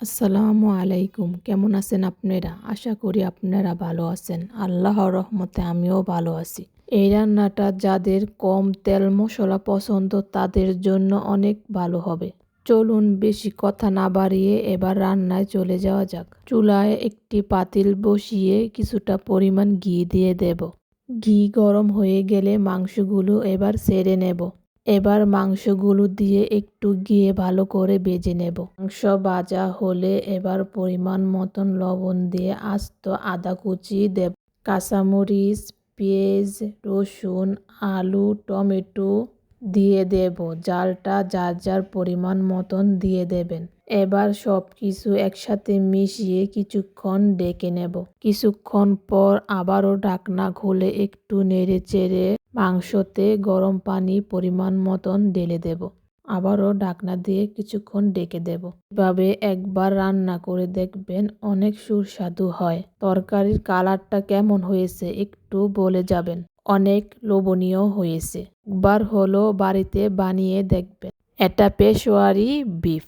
আসসালামু আলাইকুম। কেমন আছেন আপনারা? আশা করি আপনারা ভালো আছেন। আল্লাহর রহমতে আমিও ভালো আছি। এই রান্নাটা যাদের কম তেল মশলা পছন্দ, তাদের জন্য অনেক ভালো হবে। চলুন বেশি কথা না বাড়িয়ে এবার রান্নায় চলে যাওয়া যাক। চুলায় একটি পাতিল বসিয়ে কিছুটা পরিমাণ ঘি দিয়ে দেব। ঘি গরম হয়ে গেলে মাংসগুলো এবার সেরে নেব। এবার মাংসগুলো দিয়ে একটু গিয়ে ভালো করে বেজে নেব। মাংস ভাজা হলে এবার পরিমাণ মতন লবণ দিয়ে আস্ত আদা কুচি দেব। কাঁচামরিচ, পেঁয়াজ, রসুন, আলু, টমেটো দিয়ে দেব। জালটা যার যার পরিমাণ মতন দিয়ে দেবেন। এবার সব কিছু একসাথে মিশিয়ে কিছুক্ষণ ডেকে নেব। কিছুক্ষণ পর আবারও ঢাকনা খুলে একটু নেড়ে চেড়ে মাংসতে গরম পানি পরিমাণ মতন ঢেলে দেব। আবারও ঢাকনা দিয়ে কিছুক্ষণ ডেকে দেব। এভাবে একবার রান্না করে দেখবেন অনেক সুস্বাদু হয়। তরকারির কালারটা কেমন হয়েছে একটু বলে যাবেন। অনেক লোভনীয় হয়েছে। একবার হলো বাড়িতে বানিয়ে দেখবেন। এটা পেশোয়ারি বিফ।